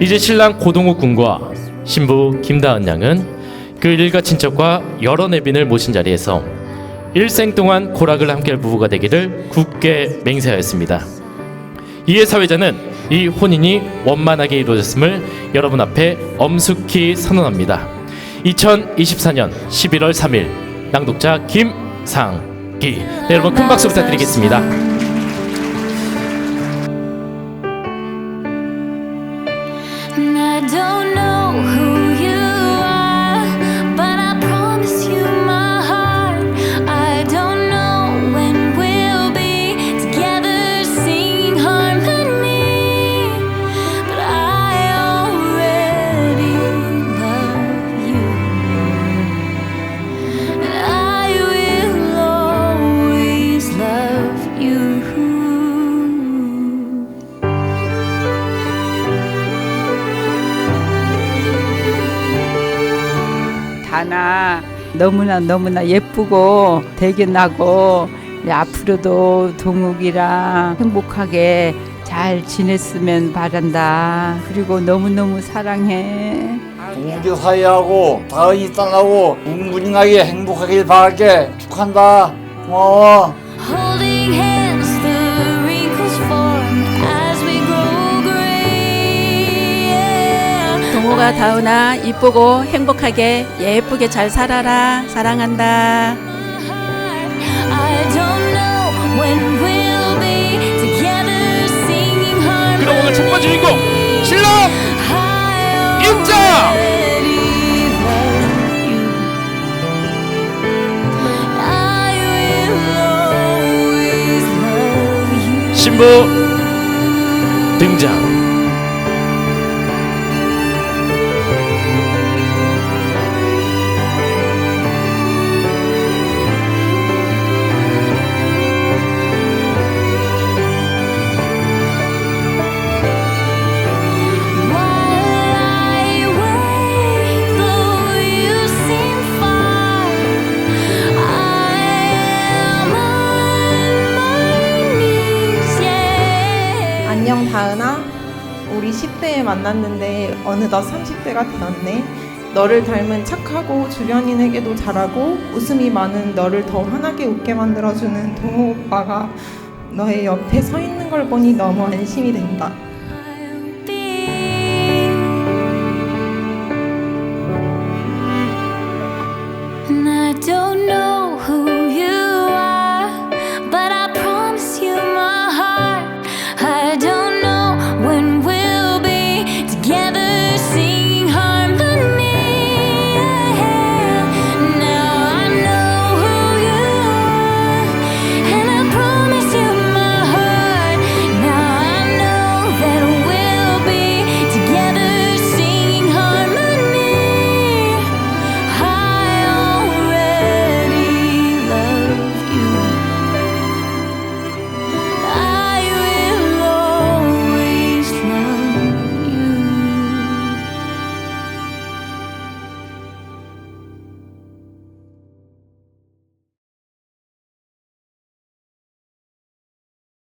이제 신랑 고동욱 군과 신부 김다은 양은 그 일가 친척과 여러 내빈을 모신 자리에서 일생 동안 고락을 함께할 부부가 되기를 굳게 맹세하였습니다. 이에 사회자는 이 혼인이 원만하게 이루어졌음을 여러분 앞에 엄숙히 선언합니다. 2024년 11월 3일 낭독자 김상기 네, 여러분 큰 박수 부탁드리겠습니다. I don't 다나 너무나 너무나 예쁘고 대견하고 앞으로도 동욱이랑 행복하게 잘 지냈으면 바란다. 그리고 너무너무 사랑해. 동욱이 사이하고 다은이 딸하고 웅분하게 행복하길 바랄게 축한다 고마워 동호가 다은아 이쁘고 행복하게 예쁘게 잘 살아라 사랑한다 I don't know when we'll be together singing harmony. 그럼 오늘 첫 번째 주인공 신랑 입장! 신부 등장. 다은아 우리 10대에 만났는데 어느덧 30대가 되었네. 너를 닮은 착하고 주변인에게도 잘하고 웃음이 많은 너를 더 환하게 웃게 만들어주는 동호 오빠가 너의 옆에 서 있는 걸 보니 너무 안심이 된다